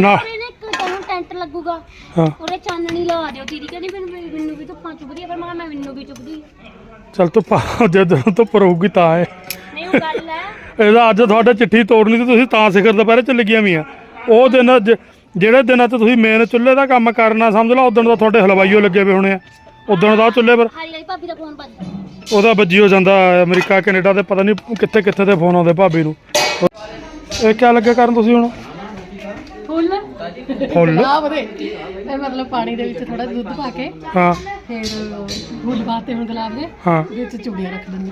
ਨਾ। ਨਾ ਇੱਕ ਤੈਨੂੰ ਟੈਂਟ ਲੱਗੂਗਾ। ਹਾਂ। ਉਹਦੇ ਚਾਨਣੀ ਲਾ ਦਿਓ ਦੀਦੀ ਕਹਿੰਦੀ ਮੈਨੂੰ ਮੈਨੂੰ ਵੀ ਧੁੱਪਾਂ ਚੁੱਭਦੀ ਆ ਪਰ ਮੈਂ ਕਿਹਾ ਮੈਂ ਮੈਨੂੰ ਵੀ ਚੁੱਭਦੀ ਆ। ਚਲ ਤੂੰ ਪਾ ਜਦੋਂ ਧੁੱਪ ਰਹੂਗੀ ਤਾਂ ਹੈ ਨਹੀਂ ਉਹ ਗੱਲ ਹੈ ਇਹਦਾ ਅੱਜ ਤੁਹਾਡਾ ਚਿੱਠੀ ਤੋੜਨੀ ਤੇ ਤੁਸੀਂ ਤਾਂ ਸਿਖਰ ਦੁਪਹਿਰੇ ਚ ਲੱਗੀਆਂ ਵੀ ਆ ਉਹ ਦਿਨ ਜ- ਜਿਹੜੇ ਦਿਨਾਂ ਤੇ ਤੁਸੀਂ ਮੇਨ ਚੁੱਲ੍ਹੇ ਦਾ ਕੰਮ ਕਰਨਾ ਸਮਝ ਲਓ ਉਦੋਂ ਦਾ ਤੁਹਾਡੇ ਹਲਵਾਈਓ ਲੱਗੇ ਹੋਏ ਹੋਣੇ ਆ। ਉਦੋਂ ਦਾ ਉਹ ਚੁੱਲ੍ਹੇ ਪਰ ਹਾਰੀ ਵਾਲੀ ਭਾਬੀ ਦਾ ਫੋਨ ਵੱਜ ਉਹਦਾ ਵੱਜੀ ਹੋ ਜਾਂਦਾ ਅਮਰੀਕਾ ਕੈਨੇਡਾ ਤੇ ਪਤਾ ਨਹੀਂ ਕਿੱਥੇ ਕਿੱਥੇ ਤੇ ਫੋਨ ਆਉਂਦੇ ਭਾਬੀ ਨੂੰ। ਇਹ ਕਿਆ ਲੱਗੇ ਕਰਨ ਤੁਸੀਂ ਹੁਣ? ਫੁੱਲ? ਆ ਬਦੇ ਇਹ ਮਤਲਬ ਪਾਣੀ ਦੇ ਵਿੱਚ ਥੋੜਾ ਦੁੱਧ ਪਾ ਕੇ ਹਾਂ। ਫਿਰ ਫੁੱਲ ਪਾਤੇ ਹੁਣ ਗੁਲਾਬ ਦੇ ਹਾਂ। ਵਿੱਚ ਚੂੜੀਆਂ ਰੱਖ ਦਿੰਦੀ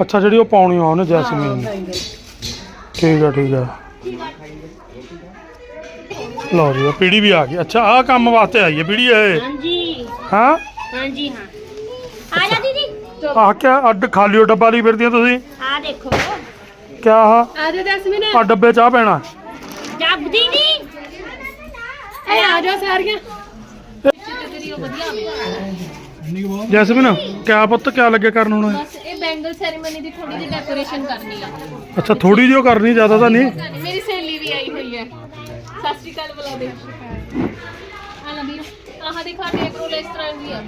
ਅੱਛਾ ਜਿਹੜੀ ਉਹ ਪਾਉਣੀ ਆ ਉਹਨੇ ਜੈਸਮੀਨ ਨੇ। ਠੀਕ ਆ ਠੀਕ ਆ। ਲਓ ਜੀ ਪੀੜੀ ਵੀ ਆ ਗਈ। ਅੱਛਾ ਆਹ ਕੰਮ ਵਾਸਤੇ ਆਈ ਹੈ ਪੀੜੀ ਇਹ? ਹਾਂਜੀ। ਹਾਂ? ਹਾਂਜੀ ਹਾਂ। ਆ ਜਾ ਦੀਦੀ। ਆਹ ਕਿਆ ਅੱਡ ਖਾਲੀਓ ਡੱਬਾ ਲਈ ਫਿਰਦੀਆਂ ਤੁਸੀਂ? ਆ ਦੇਖੋ। ਕਿਆ ਆਹ? ਆ ਜਾ ਜੈਸਮੀਨ। ਆ ਡੱਬੇ ਚਾਹ ਪੈਣਾ। ਜੱਬ ਦੀਦੀ। ਇਹ ਆ ਜਾ ਸਾਰੀਆਂ। ਜੈਸਮੀਨ ਕਿਆ ਪੁੱਤ ਕਿਆ ਲੱਗੇ ਕਰਨ ਹੁਣ? ਬਸ ਇਹ ਬੈਂਗਲ ਸੈਰੀਮਨੀ ਦੀ ਥੋੜੀ ਜਿਹੀ ਡੈਕੋਰੇਸ਼ਨ ਕਰਨੀ ਆ। ਅੱਛਾ ਥੋੜੀ ਜਿਹੀ ਓ ਕਰਨੀ ਜ਼ਿਆਦਾ ਤਾਂ ਨਹੀਂ? ਮੇਰੀ ਸਹੇਲੀ ਵੀ ਆਈ ਹੋਈ ਹੈ। ਸਤਿ ਸ਼੍ਰੀ ਅਕਾਲ ਬੁਲਾ ਦੇ ਆ ਲੈ ਵੀਰ ਆਹ ਦਿਖਾ ਦੇ ਕਰੋ ਇਸ ਤਰ੍ਹਾਂ ਦੀ ਆ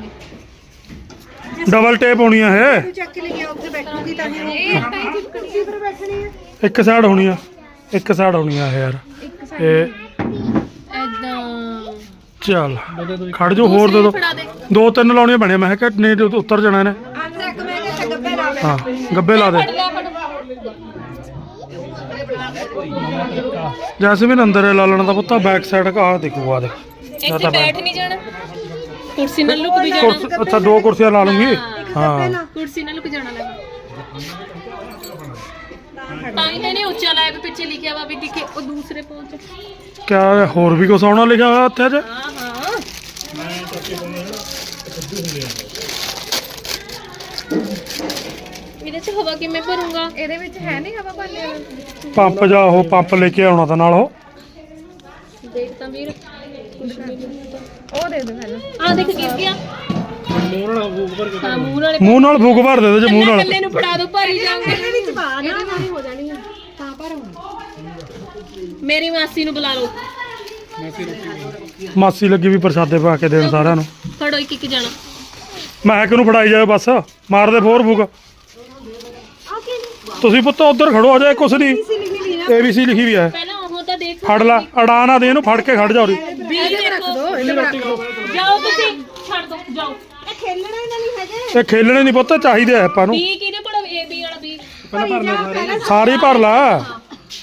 ਡਬਲ ਟੇਪ ਹੋਣੀ ਆ ਇਹ। ਇਹ ਤਾਂ ਹੀ ਚਿਪਕਣੀ ਇੱਕ ਸਾਈਡ ਹੋਣੀ ਆ। ਇੱਕ ਸਾਈਡ ਹੋਣੀ ਆ ਇਹ ਯਾਰ। ਇਹ ਚੱਲ ਖੜ ਜੋ ਹੋਰ ਦੇ ਦੋ। ਦੇ। ਦੋ ਤਿੰਨ ਲਾਉਣੀਆਂ ਬਣੀਆਂ ਮੈਂ ਕਿਹਾ ਨਹੀਂ ਤੇ ਉੱਤਰ ਜਾਣਾ ਨੇ ਹਾਂ ਗੱਬੇ ਲਾ ਦੇ। ਜੈਸਮੀਨ ਅੰਦਰ ਇਹ ਲਾ ਲੈਣਾ ਤਾਂ ਪੁੱਤਾ। ਬੈਕ ਸਾਈਡ ਆ ਦੇਖੂਗਾ ਦੇਖ ਇੱਥੇ ਬੈਠ ਨਹੀਂ ਜਾਣਾ। ਕੁਰਸੀ ਨਾਲ ਲੁਕ ਵੀ ਜਾਣਾ। ਅੱਛਾ ਦੋ ਕੁਰਸੀਆਂ ਲਾ ਲੂੰਗੀ ਹਾਂ। ਕੁਰਸੀ ਨਾਲ ਲੁਕ ਜਾਣਾ ਲੈ। ਤਾਂ ਹੀ ਤਾਂ ਇਹਨੇ ਉੱਚਾ ਲਾਇਆ ਵੀ ਪਿੱਛੇ ਲਿਖਿਆ ਵਾ ਵੀ ਦਿਖੇ ਉਹ ਦੂਸਰੇ ਪਹੁੰਚ ਕਿਆ ਹੋਰ ਵੀ ਕੁਛ ਆਉਣਾ ਲਿਖਿਆ ਹੋਇਆ ਉੱਥੇ ਅੱਜ ਹਾਂ ਹਾਂ। ਇਹਦੇ ਚ ਹਵਾ ਕਿਵੇਂ ਭਰੂੰਗਾ? ਇਹਦੇ ਵਿੱਚ ਹੈ ਨਹੀਂ ਹਵਾ ਭਰਨੇ ਵਾਲਾ? ਪੰਪ ਜਾ ਉਹ ਪੰਪ ਲੈ ਕੇ ਆਉਣਾ ਤਾਂ ਨਾਲ ਉਹ। ਦੇਖ ਤਾਂ ਵੀਰ। ਉਹ ਦੇ ਦੇ ਪਹਿਲਾਂ। ਆ ਦੇਖ ਗਿਰ ਗਿਆ? ਹਾਂ ਮੂੰਹ ਨਾਲ ਮੂੰਹ ਨਾਲ ਫੂਕ ਭਰ ਦੇ ਦੇ ਜੇ ਮੂੰਹ ਨਾਲ। ਕੱਲੇ ਨੂੰ ਫੜਾ ਦੋ ਭਰੀ ਜਾਵਾਂਗੇ ਇਹਦੇ ਵਿੱਚ ਪਾ ਨਾ ਇਹਦੇ ਨਾਲ। ਹੀ ਹੋ ਜਾਣੀ ਆ। ਤਾਂ ਭਰ ਮੇਰੀ ਮਾਸੀ ਨੂੰ ਬੁਲਾ ਲਓ। ਮਾਸੀ ਲੱਗੀ ਵੀ ਪ੍ਰਸਾਦੇ ਪਾ ਕੇ ਦੇਣ ਸਾਰਿਆਂ ਨੂੰ। ਫੜੋ ਇੱਕ ਇੱਕ ਜਾਣਾ। ਮੈਂ ਕਿ ਨੂੰ ਫੜਾਈ ਜਾਵੇ ਬਸ। ਮਾਰ ਦੇ ਫੋਰ ਫੂਕ। ਤੁਸੀਂ ਪੁੱਤ ਉਧਰ ਖੜੋ ਆ ਜਾਏ ਕੁਛ ਨਹੀਂ। ਏਬੀਸੀ ਲਿਖੀ ਵੀ ਹੈ। ਪਹਿਲਾਂ ਉਹ ਤਾਂ ਦੇਖ ਫੜ ਲੈ ਅੜਾ ਨਾ ਦੇ ਇਹਨੂੰ ਫੜ ਕੇ ਖੜ ਜਾ ਉਰੀ। ਵੀ ਰੱਖ ਦੋ। ਜਾਓ ਤੁਸੀਂ ਛੱਡ ਦੋ ਜਾਓ। ਇਹ ਖੇਲਣੇ ਨਹੀਂ ਪੁੱਤ ਚਾਹੀਦੇ ਆ ਆਪਾਂ ਨੂੰ। ਬੀ ਕਿਹਨੇ ਪੜਾ ਏ ਬੀ ਵਾਲਾ ਬੀ ਸਾਰੀ। ਭਰ ਲੈ।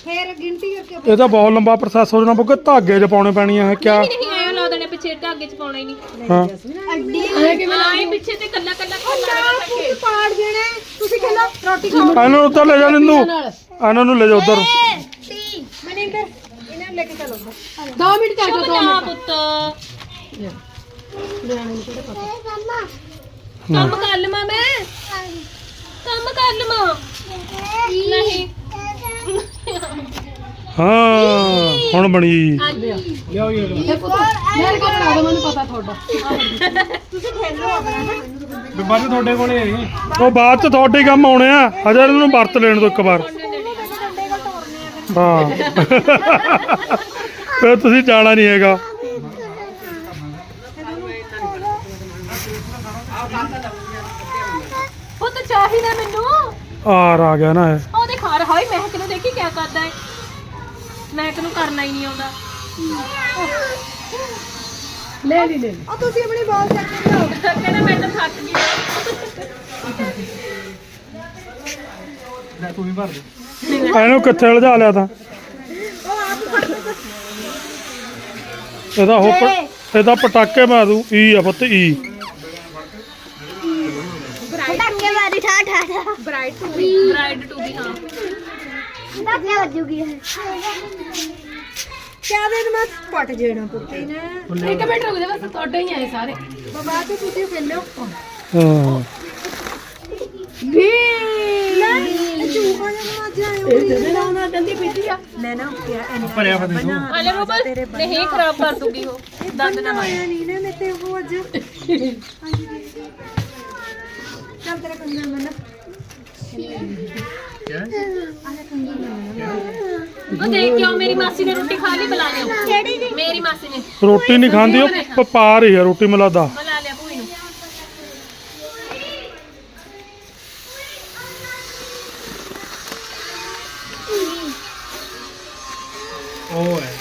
ਇਹ ਤਾਂ ਬਹੁਤ ਲੰਬਾ ਪ੍ਰੋਸੈਸ ਹੋ ਜਾਣਾ ਬੁੱਕ ਧਾਗੇ 'ਚ ਪਾਉਣੇ ਪੈਣੀਆਂ ਹੈ ਕਿਆ? ਨਹੀਂ ਨਹੀਂ ਆਇਓ ਲਾ ਦੇਣੇ ਪਿੱਛੇ ਧਾਗੇ ਚ ਪਾਉਣਾ ਹੀ। ਨਹੀਂ ਹਾਂ ਆਏ ਕਿਵੇਂ ਲਾਏ ਪਿੱਛੇ ਤੇ ਕੱਲਾ ਕੱਲਾ ਕੱਲਾ ਪਾੜ ਦੇਣਾ ਤੁਸੀਂ ਖੇਲੋ ਰੋਟੀ ਇਹਨਾਂ ਨੂੰ ਉੱਧਰ ਲੈ ਜਾ ਨਿੰਦੂ ਇਹਨਾਂ ਨੂੰ ਲੈ ਜਾ ਉੱਧਰ। ਤੀ ਮਨਿੰਦਰ ਇਹਨਾਂ ਨੂੰ ਲੈ ਕੇ ਚਲੋ 2 ਮਿੰਟ ਚੱਲ ਜਾਓ ਨਾ ਪੁੱਤ। ਕੰਮ ਕਰ ਲਵਾਂ ਮੈਂ? ਕੰਮ ਕਰ ਲਵਾਂ? ਨਹੀਂ। ਹਾਂ ਹੁਣ ਬਣੀ। ਮੇਰੇ ਕੋਲ ਦੋ ਮੈਨੂੰ ਪਤਾ ਤੁਹਾਡਾ ਬਾਅਦ ਤੁਹਾਡੇ ਕੋਲੇ ਉਹ ਬਾਅਦ ਚ ਤੁਹਾਡੇ ਹੀ ਕੰਮ ਆਉਣੇ ਆ। ਹਜੇ ਇਹਨਾਂ ਨੂੰ ਵਰਤ ਲੈਣ ਦੋ ਇੱਕ ਵਾਰ। ਹਾਂ। ਫਿਰ ਤੁਸੀਂ ਜਾਣਾ ਨਹੀਂ ਹੈਗਾ। ਤਾਂ ਚਾਹੀਦਾ ਮੈਨੂੰ। ਆਰ ਆ ਗਿਆ ਨਾ ਇਹ। ਉਹ ਦੇਖ ਹਾਰ ਹਾਈ ਮਹਿਕ ਨੂੰ ਦੇਖੀ ਕਿਆ ਕਰਦਾ ਹੈ ਮਹਿਕ ਨੂੰ ਕਰਨਾ ਹੀ ਨਹੀਂ ਆਉਂਦਾ। ਲੈ ਲਈ ਲੈ ਉਹ ਤੁਸੀਂ ਆਪਣੀ ਬਾਲ ਚੱਕ ਕੇ ਲਿਆਓ। ਕਹਿੰਦਾ ਮੈਂ ਤਾਂ ਥੱਕ ਗਿਆ ਤੂੰ ਵੀ ਭਰ ਦੇ। ਇਹਨੂੰ ਕਿੱਥੇ ਲਜਾ ਲਿਆ ਤਾਂ? ਇਹਦਾ ਉਹ ਪ- ਇਹਦਾ ਪਟਾਕੇ ਮਾਰੂ ਈ ਆ ਪੁੱਤ ਈ। ਮਾਰੀ ਠਾ ਠਾ। ਠਾ bride to be bride to be ਹਾਂ। ਪਟਾਕੇ ਵੱਜੂਗੀ ਕਿਆ ਦੇ ਮੈਂ ਪਟ ਜੇਣਾ ਪੁੱਤੇ ਨੇ? ਇੱਕ ਮਿੰਟ ਰੁਕ ਜਾ ਬਸ ਤੁਹਾਡੇ ਹੀ ਆਏ ਸਾਰੇ। ਬਾਅਦ ਚ ਤੁਸੀਂ ਖੇਲੋ ਹਾਂ। ਵੀ ਨਾ ਚੂਹਾ ਅੱਜ ਆਇਆ ਇਹ ਨਾ ਉਹਨਾਂ ਦੰਦੀ ਪੀਤੀ ਆ। ਮੈਂ ਨਾ ਕਿਹਾ ਐਨਾ ਭਰਿਆ ਫਦੇ ਤੂੰ ਹਲੇ ਰੂਬਲ ਨਹੀਂ ਖਰਾਬ ਕਰ ਦੂਗੀ ਉਹ। ਦੰਦ ਨਾ ਮਾਰੇ ਆਇਆ ਨਹੀਂ ਨਾ ਮੈਂ ਤੇ ਉਹ ਅੱਜ। ਚੱਲ ਤੇਰਾ ਕੰਗਾ ਮੈਂ ਨਾ ਉਹ ਦੇਖ ਕਿਉਂ ਮੇਰੀ ਮਾਸੀ ਨੇ ਰੋਟੀ ਖਾ ਲਈ ਬੁਲਾ ਲਿਓ ਮੇਰੀ ਮਾਸੀ ਨੇ। ਰੋਟੀ ਨਹੀਂ ਖਾਂਦੀ ਉਹ ਪ- ਰਹੀ ਆ ਰੋਟੀ ਮਿਲਾਦਾ। ਬੁਲਾ ਲਿਆ ਭੂਈ ਨੂੰ। ਉਹ ਹੈ।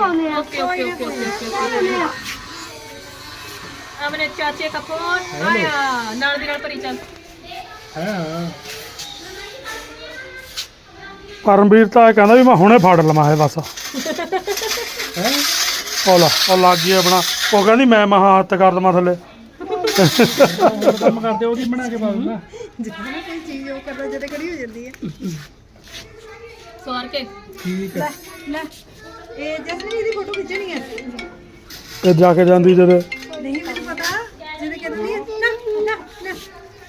TO2 okay okay okay okay ਆਪਣੇ ਚਾਚੇ ਦਾ ਫੋਨ ਆਇਆ। ਨਾਲ ਦੀ ਨਾਲ ਭਰੀ ਚੱਲ। ਹਾਂ। ਪਰਮਵੀਰ ਤਾਂ ਇਹ ਕਹਿੰਦਾ ਵੀ ਮੈਂ ਹੁਣੇ ਫੜ ਲਵਾਂ ਇਹ ਬਸ। ਹੈ? ਉਹ ਲਾ ਉਹ ਲੱਗ ਗਈ ਆਪਣਾ। ਉਹ ਕਹਿੰਦੀ ਮੈਂ ਮਹਾ ਹੱਥ ਕਰ ਦਵਾਂ ਥੱਲੇ। ਹੋਰ ਕੰਮ ਕਰਦੇ ਉਹਦੀ ਬਣਾ ਕੇ ਪਾ ਦਿੰਦਾ ਸਵਾਰ ਕੇ। ਠੀਕ ਹੈ। ਇਹ ਜਸਮੀਨ ਦੀ ਫੋਟੋ ਖਿੱਚਣੀ ਹੈ ਤੇ ਜਾ ਕੇ ਜਾਂਦੀ ਜਦ। ਨਹੀਂ ਮੈਨੂੰ ਪਤਾ। ਜਿਹਦੇ ਕਹਿੰਦੀ ਹੈ ਨਾ ਨਾ ਨਾ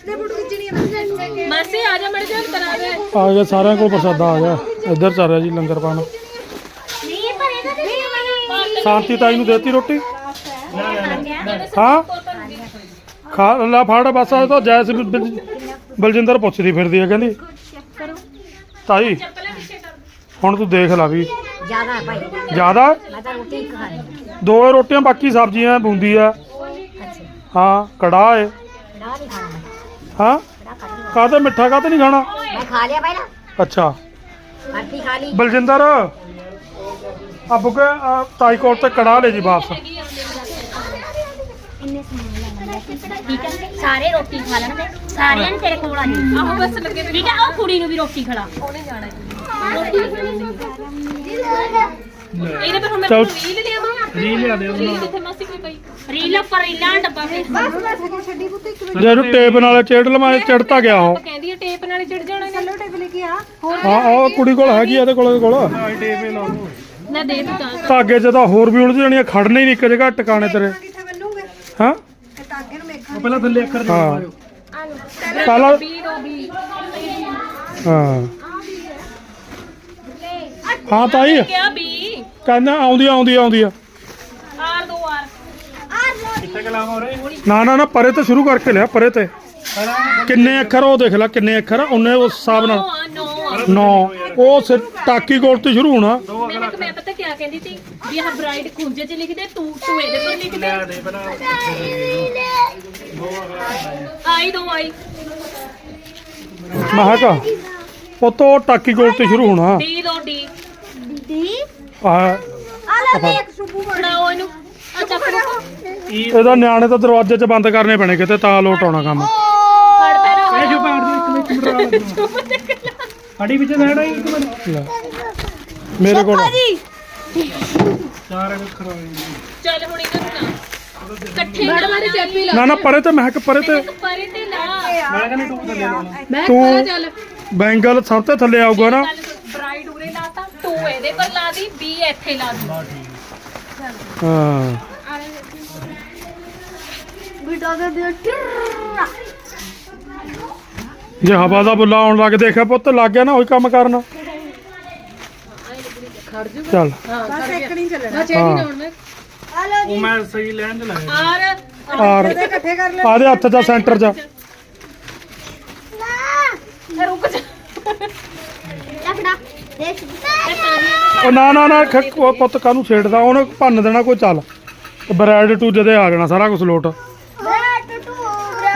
ਲੈ ਫੋਟੋ ਖਿੱਚਣੀ ਹੈ ਮਾਸੀ ਆ ਜਾ ਮੜ ਜਾ ਕਰਾ ਦੇ। ਆ ਗਿਆ ਸਾਰਿਆਂ ਕੋਲ ਪ੍ਰਸਾਦਾ ਆ ਗਿਆ। ਇੱਧਰ ਚੱਲ ਰਿਹਾ ਜੀ ਲੰਗਰ ਪਾਣ। ਨਹੀਂ ਪਰ ਇਹਦਾ ਨਹੀਂ ਸ਼ਾਂਤੀ ਤਾਈ ਨੂੰ ਦੇਤੀ ਰੋਟੀ? ਹਾਂ? ਖਾ ਲੈ ਫੜ ਬਸ ਉਹ ਤਾਂ ਜੈਸ ਬਲ- ਬਲਜਿੰਦਰ ਪੁੱਛਦੀ ਫਿਰਦੀ ਆ ਕਹਿੰਦੀ ਤਾਈ ਹੁਣ ਤੂੰ ਦੇਖ ਲਾ ਵੀ। ਜ਼ਿਆਦਾ ਹੈ ਭਾਈ। ਜ਼ਿਆਦਾ? ਮੈਂ ਤਾਂ ਰੋਟੀ ਇੱਕ ਖਾਣੀ ਦੋ ਰੋਟੀਆਂ ਬਾਕੀ ਸਬਜ਼ੀਆਂ ਬੂੰਦੀ ਆ ਅੱਛਾ। ਹਾਂ ਕੜਾਹ ਹੈ। ਕੜਾ ਨਹੀਂ ਖਾਣਾ ਮੈਂ। ਹਾਂ? ਕੜਾ ਖਾ ਲਈ ਕਾਹਤੇ ਮਿੱਠਾ ਕਾਹਤੇ ਨਹੀਂ ਖਾਣਾ? ਮੈਂ ਖਾ ਲਿਆ ਪਹਿਲਾਂ। ਅੱਛਾ। ਬਾਕੀ ਖਾ ਲਈ। ਬਲਜਿੰਦਰ ਆ ਬੁਕੇ ਆ ਤਾਈ ਕੋਲ ਤੇ ਕੜਾਹ ਲੈ ਜੀ ਵਾਪਸ। ਸਾਰੇ ਰੋਟੀ ਖਾ ਲੈਣਗੇ ਸਾਰਿਆਂ ਨੇ ਤੇਰੇ ਕੋਲ ਆ ਜੀ। ਆਹੋ ਬਸ ਲੱਗੇ ਠੀਕ ਹੈ ਉਹ ਕੁੜੀ ਨੂੰ ਵੀ ਰੋਟੀ ਖਿਲਾ। ਉਹਨੇ ਜਾਣਾ ਇਹਦੇ ਪਰ ਹੁਣ ਮੈਂ ਚੱਲ। ਰੀਲ ਲਿਆਵਾਂ ਰੀਲ ਲਿਆ ਦੇ ਰੀਲ ਕਿੱਥੇ ਮਾਸੀ ਕੋਈ ਪਈ। ਰੀਲ ਉੱਪਰ ਰੀਲਾਂ ਡੱਬਾ ਵਿੱਚ ਬਸ ਬਸ ਹਜੇ ਛੱਡੀ ਪੁੱਤ ਇੱਕ ਮਿੰਟ। ਜੇ ਇਹਨੂੰ ਟੇਪ ਨਾਲ ਚੇੜ ਲਵਾਂ ਇਹ ਚੜਤਾ ਗਿਆ ਉਹ। ਕਹਿੰਦੀ ਹੈ ਟੇਪ ਨਾਲ ਚੜ ਜਾਣਾ ਇਹਨੇ। ਚਲੋ ਟੇਪ ਲੈ ਕੇ ਆ। ਹੋਰ ਹਾਂ ਉਹ ਕੁੜੀ ਕੋਲ ਹੈਗੀ ਆ ਇਹਦੇ ਕੋਲ ਇਹਦੇ ਕੋਲ। ਆਈ ਟੇਪ ਲਾ ਲਓ। ਨਾ ਦੇ ਤੂੰ ਤਾਂ। ਧਾਗੇ 'ਚ ਤਾਂ ਹੋਰ ਵੀ ਉਲਝ ਜਾਣੀਆਂ ਖੜਨੇ ਹੀ ਨਹੀਂ ਇੱਕ ਜਗ੍ਹਾ ਟਿਕਾਣੇ ਤੇਰੇ। ਕਿੱਥੇ ਬੰਨੂਗੇ ਹਾਂ? ਨੂੰ ਮੇਖਾਂ ਪਹਿਲਾਂ ਥੱਲੇ ਅੱਖਰ ਹਾਂ। ਪਹਿਲਾਂ ਬੀ ਦੋ ਬੀ ਹਾਂ। ਹਾਂ ਤਾਈ ਕਿਆ ਬੀ ਕਹਿੰਦਾ ਆਉਂਦੀ ਆ, ਆਉਂਦੀ ਆਉਂਦੀ ਆ। ਆਰ ਦੋ ਆਰ। ਕਿੱਥੇ ਕਲਾਮ ਹੋ ਰਹੇ ਨਾ ਨਾ ਨਾ ਪਰੇ ਤੇ ਸ਼ੁਰੂ ਕਰਕੇ ਲਿਆ ਪਰੇ ਤੇ। ਕਿੰਨੇ ਅੱਖਰ ਉਹ ਦੇਖ ਲੈ ਕਿੰਨੇ ਅੱਖਰ ਆ, ਉਹਨੇ ਉਸ ਹਿਸਾਬ ਨਾਲ। ਨੋ ਆ 9 ਉਹ ਸਿਰ ਟਾਕੀ ਕੋਲ ਤੇ ਸ਼ੁਰੂ ਹੋਣਾ। ਮੈਂ ਕਿਹਾ ਮੈਂ ਪਤਾ ਕਿਆ ਕਹਿੰਦੀ ਸੀ ਵੀ ਆਹ ਬ੍ਰਾਈਡ ਖੁੰਝੇ ਚ ਲਿਖਦੇ ਤੂੰ ਤੂੰ ਇਹਦੇ ਪਰ ਲਿਖ ਦੇ ਲੈ ਦੇ ਪਹਿਲਾਂ ਆਈ ਦੋ ਆਈ। ਮਹਾਕਾ ਉਹ ਤੋਂ ਟਾਕੀ ਕੋਲ ਤੇ ਸ਼ੁਰੂ ਹੋਣਾ। ਡੀ ਦੋ ਡੀ। ਆ ਆ ਲੈ ਦੇਖ ਸੁਬੂ ਫੜਾਓ ਇਹਨੂੰ ਆ ਚੱਕ ਲਓ ਇਹਦਾ ਨਿਆਣੇ ਤਾਂ ਦਰਵਾਜ਼ੇ 'ਚ ਬੰਦ ਕਰਨੇ ਪੈਣੇ ਕਿਤੇ ਤਾਂ ਲੋਟ ਆਉਣਾ ਕੰਮ ਫੜ ਪੈਰਾ ਇਹ ਜੋ ਬਾਹਰ ਦੇ ਇੱਕ ਮਿੰਟ ਮਿੰਟ ਰਾ ਸਾਡੀ ਵਿੱਚ ਲੈਣਾ ਇੱਕ ਮਿੰਟ ਲੈ। ਮੇਰੇ ਕੋਲ ਚਾਰ ਅੱਖਰ ਆ ਗਏ ਚੱਲ ਹੁਣ ਇਹਨਾਂ ਨੂੰ ਨਾ ਇਕੱਠੇ ਬੜ ਚੱਪੀ ਨਾ ਨਾ ਪਰੇ ਤੇ ਮਹਿਕ ਪਰੇ ਤੇ ਪਰੇ ਤੇ ਲਾ ਮੈਂ ਕਹਿੰਦਾ ਟੂਬ ਥੱਲੇ ਲਾਉਣਾ ਮੈਂ ਤੂੰ ਚੱਲ ਬੈਂਗਲ ਸਭ ਤੋਂ ਥੱਲੇ ਆਊਗਾ ਨਾ ਬ੍ਰਾਈਡ ਉਰੇ ਲਾਤਾ ਤੂੰ ਇਹਦੇ ਪਰ ਲਾ ਦੀ ਬੀ ਇੱਥੇ ਲਾ ਦੀ। ਹਾਂ। ਬਿਟਾ ਦੇ ਦੇ ਜੇ ਹਵਾ ਦਾ ਬੁੱਲਾ ਆਉਣ ਲੱਗ ਦੇਖਿਆ ਪੁੱਤ ਲੱਗ ਗਿਆ ਨਾ ਉਹੀ ਕੰਮ ਕਰਨਾ। ਚੱਲ। ਬਸ ਇੱਕ ਨਹੀਂ ਚੱਲਣਾ। ਹਾਂ। ਉਹ ਮੈਂ ਸਹੀ ਲੈਣ ਚ ਲਾਇਆ। ਆਰ। ਆਰ। ਇਕੱਠੇ ਕਰ ਲੈ ਆਦੇ ਹੱਥ ਦਾ ਸੈਂਟਰ 'ਚ ਰੁਕ ਜਾ। ਉਹ ਨਾ ਨਾ ਨਾ ਖੱਕ- ਉਹ ਪੁੱਤ ਕਾਹਨੂੰ ਛੇੜਦਾ? ਉਹਨੇ ਭੰਨ ਦੇਣਾ ਕੋਈ ਚੱਲ। ਬ੍ਰੈਡ ਟੂ ਜਦੇ ਆ ਜਾਣਾ ਸਾਰਾ ਕੁਝ ਲੋਟ।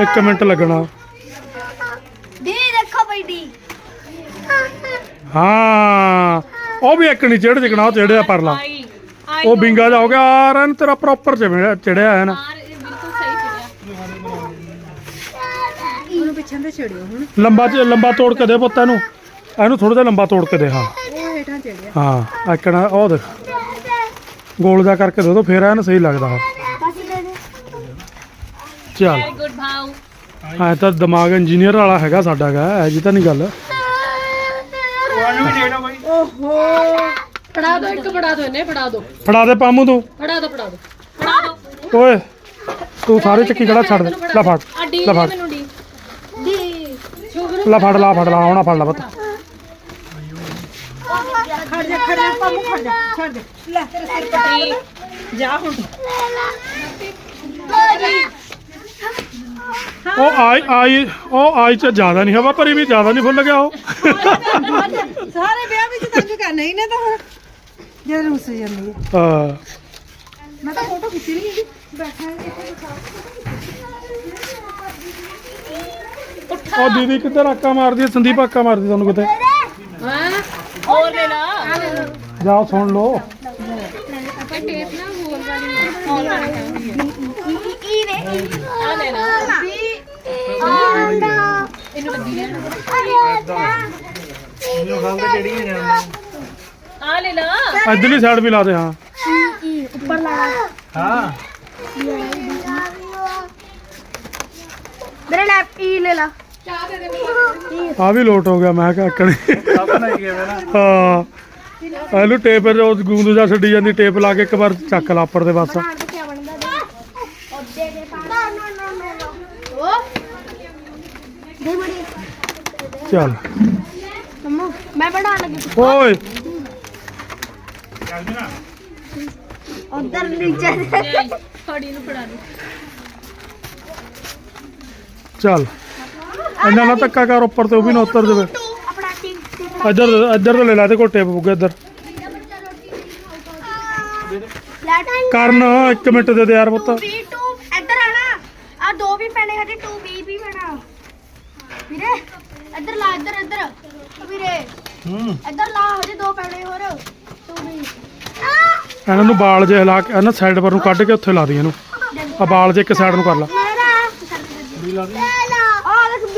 ਇੱਕ ਮਿੰਟ ਲੱਗਣਾ। ਦੀ ਦੇਖੋ ਬਈ ਦੀ ਹਾਂ। ਉਹ ਵੀ ਇੱਕ ਨਹੀਂ ਚੜ ਜਿਕਣਾ ਉਹ ਚੜਿਆ ਪਰਲਾ। ਆਈ ਆਈ ਉਹ ਬਿੰਗਾ ਜਾ ਹੋ ਗਿਆ। ਆ ਰਨ ਤੇਰਾ ਪ੍ਰੋਪਰ ਚੜਿਆ ਹੈ ਨਾ। ਆਰ ਇਹ ਬਿਲਕੁਲ ਸਹੀ ਚੜਿਆ। ਉਹਨੂੰ ਪਿੱਛੇ ਤੇ ਛੜਿਓ ਹੁਣ ਲੰਬਾ ਚ ਲੰਬਾ ਤੋੜ ਕੇ ਦੇ ਪੁੱਤ ਇਹਨੂੰ। ਇਹਨੂੰ ਥੋੜਾ ਜਿਹਾ ਲੰਬਾ ਤੋੜ ਕੇ ਦੇ ਹਾਂ ਉਹ ਹੇਠਾਂ ਚੜਿਆ ਹਾਂ ਆਕਣਾ ਉਹ ਦੇਖ। ਗੋਲ ਜਾ ਕਰਕੇ ਦੇ ਦੋ ਫੇਰ ਐਨ ਸਹੀ ਲੱਗਦਾ। ਹਾਂ ਚੱਲ। ਵੈਰੀ ਗੁੱਡ ਭਾਉ। ਤਾਂ ਦਿਮਾਗ ਇੰਜੀਨੀਅਰ ਵਾਲਾ ਹੈਗਾ ਸਾਡਾ ਗਾ ਐ ਜੀ ਤਾਂ ਨਹੀਂ ਗੱਲ। ਦੇ ਓਹੋ। ਫੜਾ ਦੋ ਇੱਕ ਫੜਾ ਦੋ ਇਹਨੇ ਫੜਾ ਦੋ। ਫੜਾ ਦੇ ਪਾਮੂ ਤੂੰ। ਫੜਾ ਦੋ ਫੜਾ ਦੋ। ਫੜਾ ਦੋ। ਓਏ ਤੂੰ ਸਾਰੇ ਚੱਕੀ ਖੜਾ ਛੱਡ ਦੇ। ਲੈ ਫੜ ਆ ਡੀ ਲੈ ਫੜ। ਮੈਨੂੰ ਡੀ। ਲੈ ਫੜ ਲਾ ਫੜ ਲਾ ਆਉਣਾ ਫੜ ਲਾ ਪੁੱਤ। ਜਾ ਖੜ ਜਾ ਪੰਮੂ ਖੜ ਜਾ ਛੱਡ ਦੇ। ਲੈ ਤੇਰੇ ਸਿਰ ਡੀ ਜਾ ਹੁਣ ਉਹ ਆਈ ਆਈ ਉਹ ਆਈ ਚ ਜ਼ਿਆਦਾ ਨਹੀਂ ਹਵਾ ਭਰੀ ਵੀ ਜ਼ਿਆਦਾ ਨਹੀਂ ਫੁੱਲ ਗਿਆ ਉਹ। ਸਾਰੇ ਵਿਆਹ ਵਿੱਚ ਤੰਗ ਕਰਨਾ ਹੀ ਨੇ ਤਾਂ ਹੁਣ। ਜਦ ਰੁੱਸ ਜਾਂਦੀ ਹੈ। ਹਾਂ। ਮੈਂ ਤਾਂ ਫੋਟੋ ਖਿੱਚੀ ਨਹੀਂ ਹੈਗੀ। ਬੈਠਾ ਹੈ। ਇੱਥੇ ਉਹ ਦੀਦੀ ਕਿੱਧਰ ਆਕਾ ਮਾਰਦੀ ਹੈ? ਸੰਦੀਪ ਆਕਾ ਮਾਰਦੀ ਤੁਹਾਨੂੰ ਕਿਤੇ? ਹਾਂ? ਹੋਰ ਲੈ ਲਾ। ਜਾਓ ਸੁਣ ਲਓ। ਆਪਾਂ ਟੇਪ ਨਾ ਵਾਲੀ ਵਾਲੀ ਆ ਲੈ ਲਾ ਇਹਨੂੰ ਲੱਗੀ ਰਹਿਣ ਆ ਲੈ ਲਾ ਇੱਧਰਲੀ ਸਾਈਡ ਵੀ ਲਾ ਦੇ ਹਾਂ। ਹਾਂ ਮੇਰੇ ਲੈਪ ਈ ਲੈ ਲਾ। ਆ ਵੀ ਲੋਟ ਹੋ ਗਿਆ ਮੈਂ ਕਿਹਾ ਨਾ। ਹਾਂ। ਇਹਨੂੰ ਟੇਪ ਉਹ ਗੂੰਦ ਜਾਂ ਛੱਡੀ ਜਾਂਦੀ ਟੇਪ ਲਾ ਕੇ ਇੱਕ ਵਾਰ ਚੱਕ ਲਾ ਉੱਪਰ ਦੇ ਬਸ। ਕੀ ਬਣਦਾ ਦੇ ਉਹਦੇ ਦੇ ਪਾ ਨਾ ਨਾ ਨਾ ਉਹ ਦੇ ਬੜੀ ਚੱਲ। ਮੰਮਾ ਮੈਂ ਬਣਾਉਣ ਲੱਗੀ ਓਏ। ਉਧਰ ਨੀਚੇ ਥੋੜੀ ਨੂੰ ਫੜਾ ਦੇ। ਚੱਲ। ਇਹਨਾਂ ਨਾਲ ਧੱਕਾ ਕਰ ਉੱਪਰ ਤੇ ਉਹ ਵੀ ਨਾ ਉਤਰ ਜਾਵੇ। ਇੱਧਰ ਇੱਧਰ ਤੋਂ ਲੈ ਲਾ ਤੇ ਕੋ ਟੇਪ ਬੁੱਗੇ ਇੱਧਰ। ਲੈਟ ਕਰਨ ਇੱਕ ਮਿੰਟ ਦੇ ਦੇ ਯਾਰ ਪੁੱਤ। B2 ਇੱਧਰ ਆਣਾ ਆ ਦੋ ਵੀ ਪੈਣੇ ਹਜੇ 2B ਵੀ ਪੈਣਾ। ਵੀਰੇ ਇੱਧਰ ਲਾ ਇੱਧਰ ਇੱਧਰ। ਵੀਰੇ ਹੂੰ। ਇੱਧਰ ਲਾ ਹਜੇ ਦੋ ਪੈਣੇ ਹੋਰ। 2B ਇਹਨਾਂ ਨੂੰ ਬਾਲ ਜੇ ਹਿਲਾ ਕੇ ਇਹਨਾਂ ਸਾਈਡ ਪਰ ਨੂੰ ਕੱਢ ਕੇ ਉੱਥੇ ਲਾ ਦੀ ਇਹਨੂੰ। ਆ ਬਾਲ ਜੇ ਇੱਕ ਸਾਈਡ ਨੂੰ ਕਰ ਲਾ।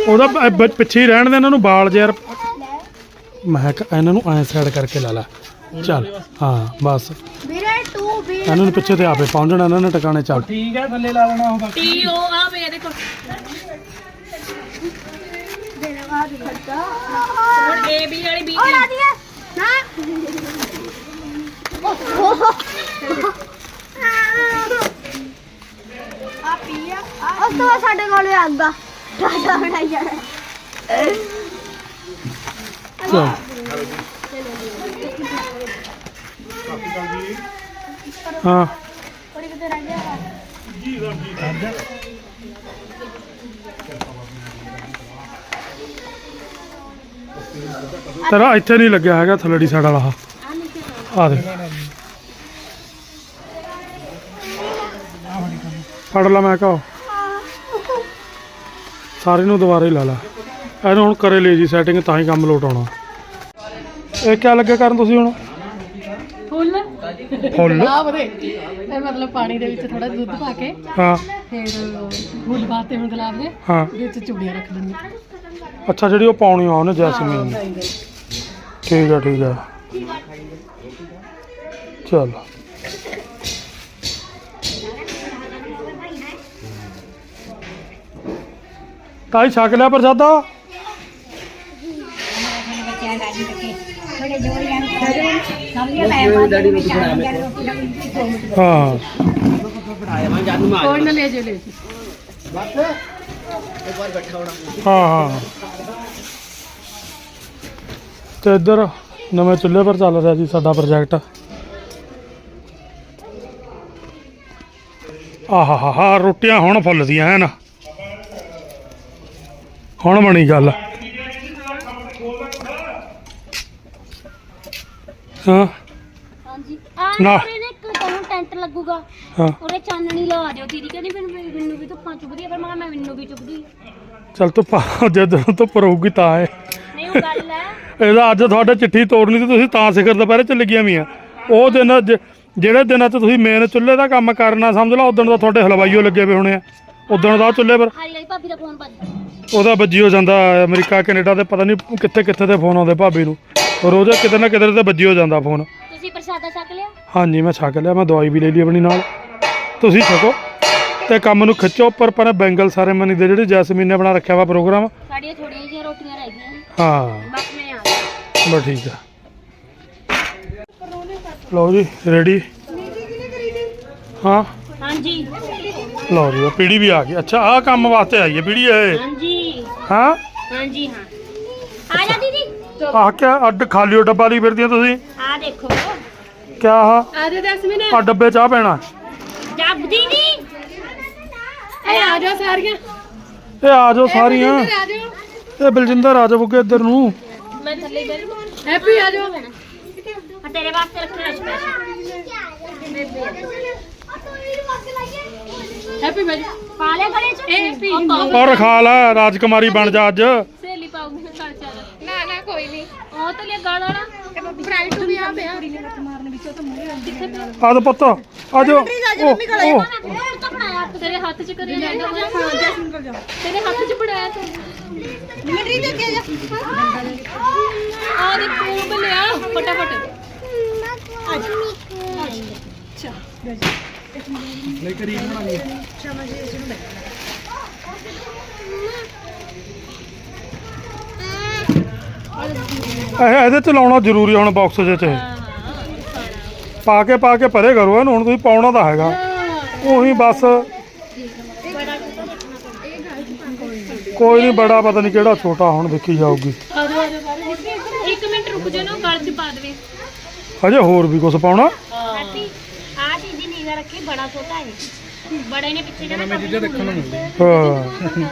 ਉਹਦਾ ਪ- ਪਿੱਛੇ ਹੀ ਰਹਿਣ ਦੇ ਇਹਨਾਂ ਨੂੰ ਬਾਲ ਜੇ ਯਾਰ। ਮੈਂ ਕਿਹਾ ਇਹਨਾਂ ਨੂੰ ਐਂ ਸਾਈਡ ਕਰਕੇ ਲਾ ਲਾ। ਚੱਲ ਹਾਂ ਬਸ। ਵੀਰੇ ਤੂੰ ਵੀ ਇਹਨਾਂ ਨੂੰ ਪਿੱਛੇ ਤੇ ਆਪੇ ਪਹੁੰਚਣਾ ਇਹਨਾਂ ਨੇ ਟਿਕਾਣੇ ਚੱਲ। ਠੀਕ ਹੈ ਥੱਲੇ ਲਾ ਲੈਣਾ ਉਹ ਟੀ ਉਹ ਆ। ਮੇਰੇ ਕੋਲ ਦੇਣਾ ਉਸ ਤੋਂ ਸਾਡੇ ਕੋਲ ਆਗਾ ਟਾਟਾ ਬਣਾਈ ਜਾਣਾ ਚੱਲ। ਹਾਂ। ਥੋੜੀ ਕਿਤੇ ਰਹਿ ਗਿਆ ਤੇਰਾ ਇੱਥੇ ਨਹੀਂ ਲੱਗਿਆ ਹੈਗਾ ਥੱਲੜੀ ਸਾਈਡ ਵਾਲਾ। ਆ ਦੇ ਫੜ ਲਾ ਮੈਂ ਕਹਾ। ਸਾਰੇ ਨੂੰ ਦੁਬਾਰਾ ਹੀ ਲਾ ਲਾ। ਇਹਨੂੰ ਹੁਣ ਕਰੇ ਲਈ ਜੀ ਸੈਟਿੰਗ ਤਾਂ ਹੀ ਕੰਮ ਲੋਟ ਆਉਣਾ। ਇਹ ਕਿਆ ਲੱਗੇ ਕਰਨ ਤੁਸੀਂ ਹੁਣ? ਫੁੱਲ। ਫੁੱਲ? ਆ ਬਰੇ ਇਹ ਮਤਲਬ ਪਾਣੀ ਦੇ ਵਿੱਚ ਥੋੜਾ ਦੁੱਧ ਪਾ ਕੇ ਹਾਂ। ਫਿਰ ਫੁੱਲ ਪਾਤੇ ਹੁਣ ਗੁਲਾਬ ਦੇ ਹਾਂ। ਵਿੱਚ ਚੂੜੀਆਂ ਰੱਖ ਦਿੰਦੀ ਅੱਛਾ ਜਿਹੜੀ ਉਹ ਪਾਉਣੀ ਆ ਉਹਨੇ ਜੈਸਮੀਨ ਠੀਕ ਆ ਠੀਕ ਆ। ਚਲ। ਤਾਈ ਛਕ ਲਿਆ ਪ੍ਰਸਾਦਾ? ਹਾਂ ਕੋਈ ਲੈ ਜੇ ਲੈ ਹਾਂ ਹਾਂ ਤੇ ਇੱਧਰ ਨਵੇਂ ਚੁੱਲ੍ਹੇ ਪਰ ਚੱਲ ਰਿਹਾ ਜੀ ਸਾਡਾ ਪ੍ਰੋਜੈਕਟ ਆਹਾ ਹਾ ਹਾ ਰੋਟੀਆਂ ਹੁਣ ਫੁੱਲਦੀਆਂ ਹਨ। ਹੁਣ ਬਣੀ ਗੱਲ। ਹਾਂ। ਹਾਂਜੀ। ਆ ਨਾ। ਵੀਰੇ ਨੇ ਇੱਕ ਤੁਹਾਨੂੰ ਟੈਂਟ ਲੱਗੂਗਾ। ਹਾਂ। ਉਹਦੇ ਚਾਨਣੀ ਲਵਾ ਦਿਓ ਦੀਦੀ। ਕਹਿੰਦੀ ਮੈਨੂੰ ਮੈਨੂੰ ਵੀ ਧੁੱਪਾਂ ਚੁੱਭਦੀ ਆ ਪਰ ਮੈਂ ਕਿਹਾ ਮੈਂ ਮੈਨੂੰ ਵੀ ਚੁੱਭਦੀ ਆ। ਚੱਲ ਤੂੰ ਪਾ ਜਦੋਂ ਤੂੰ ਪਰੋਗੀ ਤਾਂ ਹੈ। ਨਹੀਂ ਉਹ ਗੱਲ ਹੈ। ਇਹਦਾ ਅੱਜ ਤੁਹਾਡੇ ਚਿੱਠੀ ਤੋੜਨੀ ਤੇ ਤੁਸੀਂ ਤਾਂ ਸਿਖਰ ਦੁਪਹਿਰੇ ਚ ਲੱਗੀਆਂ ਵੀ ਆ ਉਹ ਦਿਨ ਜ- ਜਿਹੜੇ ਦਿਨਾਂ 'ਚ ਤੁਸੀਂ ਮੇਨ ਚੁੱਲ੍ਹੇ ਦਾ ਕੰਮ ਕਰਨਾ ਸਮਝ ਲਓ ਉਦੋਂ ਦਾ ਤੁਹਾਡੇ ਹਲਵਾਈਓ ਲੱਗੇ ਪਏ ਹੋਣੇ ਆ। ਉਦੋਂ ਦਾ ਚੁੱਲ੍ਹੇ ਪਰ ਹਾਈ ਵਾਲੀ ਭਾਬੀ ਦਾ ਫੋਨ ਵੱਜ ਉਹਦਾ ਵੱਜੀ ਹੋ ਜਾਂਦਾ ਅਮਰੀਕਾ ਕੈਨੇਡਾ ਤੇ ਪਤਾ ਨਹੀਂ ਕਿੱਥੇ ਕਿੱਥੇ ਤੇ ਫੋਨ ਆਉਂਦੇ ਭਾਬੀ ਨੂੰ। ਰੋਜ਼ ਕਿਤੇ ਨਾ ਕਿਤੇ ਤੇ ਵੱਜੀ ਹੋ ਜਾਂਦਾ ਫੋਨ। ਤੁਸੀਂ ਪ੍ਰਸ਼ਾਦਾ ਛਕ ਲਿਆ? ਹਾਂਜੀ ਮੈਂ ਛਕ ਲਿਆ ਮੈਂ ਦਵਾਈ ਵੀ ਲੈ ਲਈ ਆਪਣੀ ਨਾਲ। ਤੁਸੀਂ ਛਕੋ ਤੇ ਕੰਮ ਨੂੰ ਖਿੱਚੋ ਉੱਪਰ ਪਰ ਬੈਂਗਲ ਸੈਰੇਮਨੀ ਦੇ ਜਿਹੜੇ ਜੈਸਮੀਨ ਨੇ ਬਣਾ ਰੱਖਿਆ ਵਾ ਪ੍ਰੋਗਰਾਮ। ਸਾਡੀਆਂ ਥੋੜੀਆਂ ਜਿਹੀਆਂ ਰੋਟੀਆਂ ਰਹਿ ਗਈਆਂ। ਹਾਂ। ਬਸ ਮੈਂ ਆ ਬਸ ਠੀਕ ਆ। ਲਓ ਜੀ ਰੈਡੀ ਹਾਂ। ਹਾਂਜੀ। ਲਓ ਜੀ ਪੀੜੀ ਵੀ ਆ ਗਈ। ਅੱਛਾ ਆਹ ਕੰਮ ਵਾਸਤੇ ਆਈ ਹੈ ਪੀੜੀ ਇਹ। ਹਾਂਜੀ। ਹਾਂ। ਹਾਂਜੀ ਹਾਂ। ਆ ਜਾ ਦੀਦੀ। ਆਹ ਕਿਆ ਅੱਡ ਖਾਲੀਓ ਡੱਬਾ ਲਈ ਫਿਰਦੀਆਂ ਤੁਸੀਂ? ਆ ਦੇਖੋ। ਕਿਆ ਆਹ? ਆ ਜਾ ਜੈਸਮੀਨ ਆ ਡੱਬੇ ਚਾਹ ਪੈਣਾ। ਜੱਬ ਦੀਦੀ ਇਹ ਆ ਜਾ ਸਾਰੀਆਂ। ਇਹ ਆ ਜਾਓ ਸਾਰੀਆਂ। ਇਹ ਬਲਜਿੰਦਰ ਆ ਜਾਓ ਬੁੱਗੇ ਇੱਧਰ ਨੂੰ? ਮੈਂ ਥੱਲੇ ਬੈਠ ਹੈਪੀ ਆ ਜਾਓ। ਆ ਤੇਰੇ ਵਾਸਤੇ ਰੱਖਿਆ ਸਪੈਸ਼ਲ ਹੈਪੀ ਬੈਠ ਪਾ ਗਲੇ ਚ? ਇਹ ਪੀ ਔਰ ਖਾ ਲੈ ਰਾਜਕੁਮਾਰੀ ਬਣ ਜਾ ਅੱਜ। ਸਹੇਲੀ ਪਾਉਗੀ ਕੋਈ ਨਹੀਂ। ਉਹ ਤਾਂ ਲਿਆ ਗਾਲ ਵਾਲਾ ਬ੍ਰਾਈਟ ਵੀ ਆ ਪਿਆ। ਆ ਜਾ ਪੁੱਤ ਆ ਜਾਓ ਉਹ ਤਾਂ ਬਣਾਇਆ ਤੇਰੇ ਹੱਥ ਚ ਕਰਿਆ ਜਾਂਦਾ ਤੇਰੇ ਹੱਥ ਚ ਬਣਾਇਆ ਤੂੰ। ਮਿੰਟਰੀ ਦੇ ਕੇ ਜਾ। ਆ ਦੇ ਕੂਬ ਲਿਆ। ਫਟਾਫਟ। ਲੈ ਕੇ ਰੀਲ ਬਣਾ ਲਈ ਇਹ ਇਹਦੇ ਚ ਲਾਉਣਾ ਜ਼ਰੂਰੀ ਹੁਣ ਬਾਕਸ ਜੇ ਚ ਇਹ। ਪਾ ਕੇ ਪਾ ਕੇ ਪਰੇ ਕਰੋ ਇਹਨੂੰ ਹੁਣ ਤੁਸੀਂ ਪਾਉਣਾ ਤਾਂ ਹੈਗਾ। ਉਹੀ ਬਸ। ਕੋਈ ਨਹੀਂ ਬੜਾ ਪਤਾ ਨਹੀਂ ਕਿਹੜਾ ਛੋਟਾ ਹੁਣ ਦੇਖੀ ਜਾਊਗੀ। ਆ ਜਾ ਆ ਜਾ ਇੱਕ ਮਿੰਟ ਰੁਕ ਜਾ ਨਾ ਗਲ ਚ ਪਾ ਦੇਵੇ। ਹਜੇ ਹੋਰ ਵੀ ਕੁਝ ਪਾਉਣਾ? ਹੈਪੀ ਆ ਚੀਜ਼ ਦੀ ਨਿਗਾ ਰੱਖੀ ਬੜਾ ਛੋਟਾ ਹੈ। ਬੜੇ ਨੇ ਪਿੱਛੇ ਜਾਣਾ ਨਵੇਂ ਚੀਜ਼ਾਂ ਦੇਖਣ ਨੂੰ ਹਾਂ।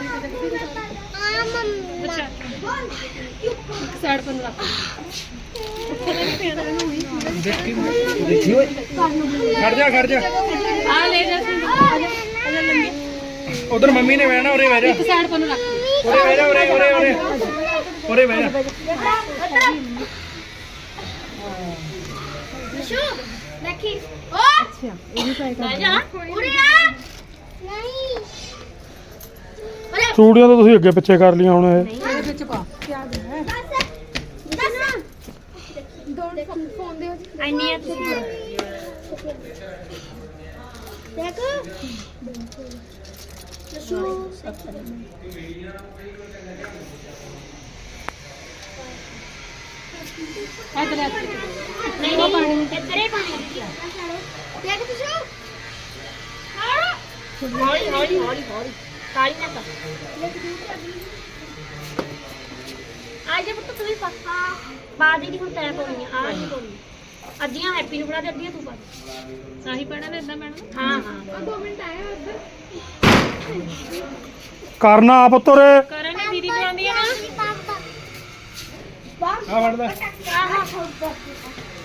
ਅੱਛਾ ਇੱਕ ਸਾਈਡ ਪਰ ਨੂੰ ਰੱਖ। ਦੇਖੀ ਓਏ ਖੜ ਜਾ ਖੜ ਜਾ। ਆ ਲੈ ਜਾ ਉਧਰ ਮੰਮੀ ਨੇ ਬਹਿਣਾ ਉਰੇ ਬਹਿ ਜਾ। ਇੱਕ ਸਾਈਡ ਉਰੇ ਬਹਿ ਜਾ ਉਰੇ ਉਰੇ ਉਰੇ। ਉਰੇ ਬਹਿ ਜਾ। ਸ਼ੂ ਦੇਖੀ। ਓ! ਅੱਛਾ ਇਹ ਵੀ ਕਰ ਜਾ। ਉਰੇ ਆ। ਨਹੀਂ। ਚੂੜੀਆਂ ਤਾਂ ਤੁਸੀਂ ਅੱਗੇ ਪਿੱਛੇ ਕਰ ਲੀਆਂ ਹੁਣ ਇਹ। ਦੱਸ ਦੱਸ ਦੋ ਫੋਨ ਦੇ ਐਨੀ ਆ ਤੁਸੀਂ ਦੇਖ। ਸ਼ੂ ਇੱਧਰ ਆ। ਨਹੀਂ ਨਹੀਂ ਪਾਣੀ। ਇੱਧਰੇ ਪਾਣੀ ਦੇਖ ਤੁਸੀਂ ਹੌਲੀ ਹੌਲੀ ਹੌਲੀ ਹੌਲੀ। ਕਾਲੀ ਨਾ ਕਰ। ਆ ਜਾ ਪੁੱਤ ਤੂੰ ਵੀ ਪੱਕਾ ਬਾਦ ਹੀ ਹੁਣ ਤੈਂ ਪਾਉਣੀ ਆ ਆ ਨਹੀਂ ਪਾਉਣੀ। ਅੱਧੀਆਂ ਹੈਪੀ ਨੂੰ ਬਣਾ ਦੇ ਅੱਧੀਆਂ ਤੂੰ ਪਾ ਦੇ। ਸਾਹੀ ਪੈਣਾ ਨੇ ਇਦਾਂ ਪੈਣਾ ਹਾਂ ਹਾਂ। ਕਰਨਾ ਆਪ ਤੁਰੇ ਕਰਨ ਨੇ ਦੀਦੀ ਬੁਲਾਉਂਦੀ ਹੈ ਨਾ। ਆ ਫੜ ਲੈ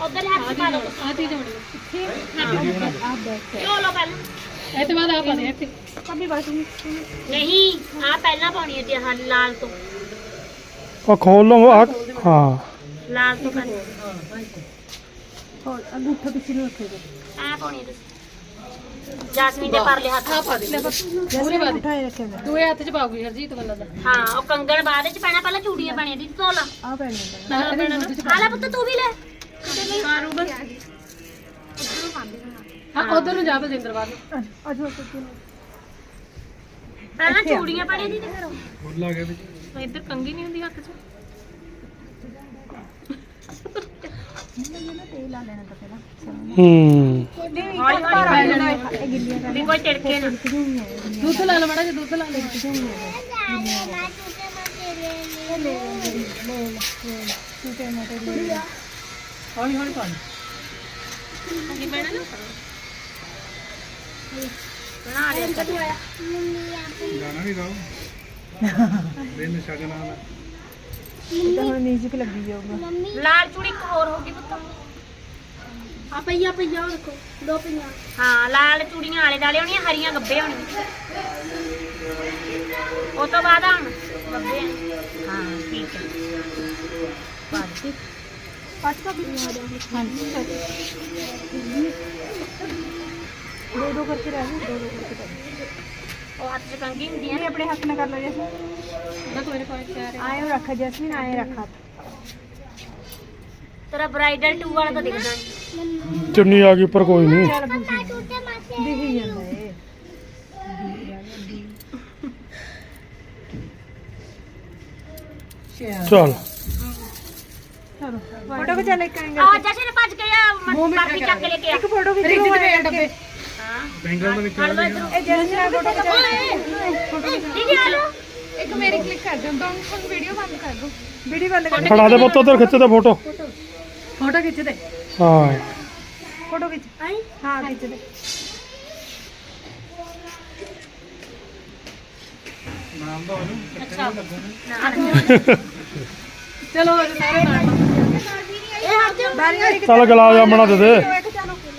ਉਧਰ। ਹੱਥ ਪਾ ਲਓ। ਆ ਚੀਜ਼ ਬਣੀ ਲੋ ਲੋ ਪਹਿਲਾਂ? ਇਹ ਤੋਂ ਬਾਅਦ ਆ ਪਾ ਦੇ ਇੱਥੇ ਨਹੀਂ ਆ ਪਹਿਲਾਂ ਪਾਉਣੀ ਹੈ ਤੇ ਆਹ ਲਾਲ ਤੋਂ। ਆ ਖੋਲ ਲਓ ਆ ਹਾਂ। ਲਾਲ ਤੋਂ ਪਹਿਲਾਂ ਹੋਰ ਅੰਗੂਠਾ ਪਿੱਛੇ ਨੂੰ ਰੱਖੋ ਆ ਪਾਉਣੀ ਹੈ ਤੁਸੀਂ। ਜਾਸਮੀਨ ਦੇ ਪਰਲੇ ਹੱਥ। ਆ ਪਾ ਦੇ। ਪੂਰੇ ਪਾ ਦੇ। ਦੂਏ ਹੱਥ ਚ ਪਾਉਗੀ ਹਰਜੀਤ ਵੱਲੋਂ ਦਾ ਹਾਂ ਉਹ ਕੰਗਣ ਬਾਅਦ ਚ ਪੈਣਾ ਪਹਿਲਾਂ ਚੂੜੀਆਂ ਪਾਣੀਆਂ ਦੀ ਧੋਲਾ ਨਾ ਪੈਣਾ ਨਾ। ਆ ਲੈ ਪੁੱਤ ਤੂੰ ਵੀ ਲੈ। ਹਾਂ। ਰੂਬਨ ਹਾਂ ਉਧਰ ਨੂੰ ਜਾ ਬਲਜਿੰਦਰ ਬਾਦ ਪਹਿਲਾਂ ਚੂੜੀਆਂ ਪਾਣੀਆਂ ਦੀ ਤੇ ਉਹ। ਫੁੱਲ ਆ ਗਿਆ ਵਿੱਚ ਇੱਧਰ ਕੰਗੀ ਨਹੀਂ ਹੁੰਦੀ ਹੱਥ 'ਚ। ਹੂੰ। ਹੌਲੀ ਹੌਲੀ ਵੀ ਕੋਈ ਟਿੜਕੇ ਨਾ। ਦੁੱਧ ਲਾ ਲੈ ਮੜਾ ਜੇ ਦੁੱਧ ਲਾ ਲੈ। ਹੌਲੀ ਹੌਲੀ ਪਾ ਨਹੀਂ ਪੈਣਾ ਨਾ। ਬਣਾ ਲਿਆ ਗਾਣਾ ਵੀ ਗਾਓ। ਦਿਨ ਸ਼ਗਨ ਆਲਾ ਲਾਲ ਚੂੜੀ ਇੱਕ ਹੋਰ ਹੋਗੀ ਪੁੱਤ। ਆ ਪਈਆ ਪਈਆ ਦੇਖੋ ਦੋ ਪਈਆਂ। ਹਾਂ ਲਾਲ ਚੂੜੀਆਂ ਆਲੇ ਦਾਲੇ ਹੋਣੀਆਂ ਹਰੀਆਂ ਗੱਬੇ ਹੋਣੀਆਂ। ਉਹ ਤੋਂ ਬਾਅਦ ਆਣ ਗੱਬੇ ਹਾਂ ਠੀਕ ਹੈ। ਬਾਦ ਉਹ ਹੱਥ ਚ ਕੰਗੀ ਹੁੰਦੀ ਹੈ ਆਪਣੇ ਹੱਥ ਨਾਲ ਕਰ ਲਓ ਜੀ ਨਾ ਕੋਈ ਨਾ ਕੋਈ ਚਾਰ ਆਏ ਰੱਖ ਜੈਸਮੀਨ ਆਏ ਰੱਖਾ ਤੇਰਾ ਬ੍ਰਾਈਡਲ 2 ਵਾਲਾ ਤਾਂ ਦਿਖਦਾ ਨਹੀਂ ਚੁੰਨੀ ਆ ਗਈ ਉੱਪਰ ਕੋਈ ਨਹੀਂ। ਦਿਖੀ ਜਾਂਦਾ ਏ ਚੱਲ। ਫੋਟੋ ਖਿਚਾ ਲੈ ਕੇ ਆਏਂਗੇ ਆ ਜਸ਼ਨ ਭੱਜ ਕੇ ਆ ਬਰਫੀ ਚੱਕ ਕੇ ਲੈ ਕੇ ਆ। ਇੱਕ ਫੋਟੋ ਖਿਚਾ ਰਿੱਧ ਦੇ ਡੱਬੇ। ਹਾਂ ਬੈਂਗਲ ਦੇ ਵਿੱਚ ਲਓ ਇੱਧਰੋਂ। ਇਹ ਨਾਲ ਫੋਟੋ ਖਿਚਾ ਆ ਲਓ ਇੱਕ ਮੇਰੀ ਕਲਿੱਕ ਕਰ ਦਿਓ। ਤਾਂ ਹੁਣ ਵੀਡੀਓ ਬੰਦ ਕਰ ਦੋ ਵੀਡੀਓ ਬੰਦ ਕਰ ਫੜਾ ਦੇ ਪੁੱਤ ਉਧਰ ਖਿੱਚ ਦੇ ਫੋਟੋ। ਫੋਟੋ। ਖਿੱਚ ਦੇ। ਹਾਂ। ਫੋਟੋ ਖਿੱਚ। ਆਈ। ਹਾਂ ਖਿੱਚ ਦੇ। ਚਲੋ ਅੱਜ ਸਾਰੇ ਨਾਲ ਇਹ ਹਟ ਜਾ। ਬਾਰੀ ਬਾਰੀ ਚੱਲ ਗੁਲਾਬ ਜਾਮਣਾ ਦੇ ਦੇ।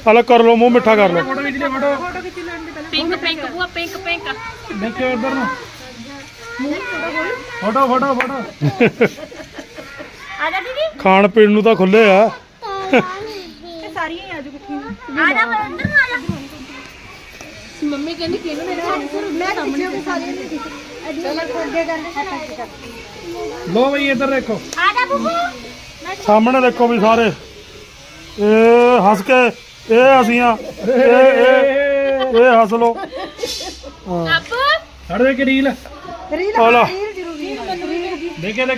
ਚੱਲ ਕਰ ਲਓ ਮੂੰਹ ਮਿੱਠਾ ਕਰ ਲਓ। ਫੋਟੋ ਖਿੱਚ ਲੈ ਫੋਟੋ। ਫੋਟੋ ਖਿੱਚ ਲੈਣ ਦੇ ਪਹਿਲਾਂ। ਪਿੰਕ ਪਿੰਕ ਬੂਆ ਪਿੰਕ ਪਿੰਕ। ਦੇਖਿਓ ਇੱਧਰ ਨੂੰ। ਫੋਟੋ ਫੋਟੋ ਫੋਟੋ ਆ ਜਾ ਦੀਦੀ। ਖਾਣ ਪੀਣ ਨੂੰ ਤਾਂ ਖੁੱਲੇ ਆ। ਇਹ ਸਾਰੀਆਂ ਹੀ ਆਜੂ ਇਕੱਠੀਆਂ। ਆ ਜਾ ਵਰਿੰਦਰ ਨੂੰ ਆ ਜਾ। ਮੰਮੀ ਕਹਿੰਦੀ ਕਿਹਨੂੰ ਮੇਰੇ ਮੈਂ ਖਿੱਚਿਓ ਕਿ ਸਾਰੀਆਂ ਖਿੱਚ ਚਲੋ ਅੱਗੇ ਜਾਂਦੇ ਲੋ ਬਈ ਇੱਧਰ ਦੇਖੋ। ਆ ਜਾ ਬੁੱਬੂ। ਸਾਹਮਣੇ ਦੇਖੋ ਵੀ ਸਾਰੇ। ਇਹ ਹੱਸ ਕੇ ਇਹ ਅਸੀਂ ਆ ਇਹ ਇਹ ਇਹ ਹੱਸ ਲੋ ਛੱਡ ਦੇ ਕਿ ਰੀਲ। ਰੀਲ। ਰੀਲ ਜ਼ਰੂਰੀ ਰੀਲ ਦੇਖੇ ਦੇਖੇ।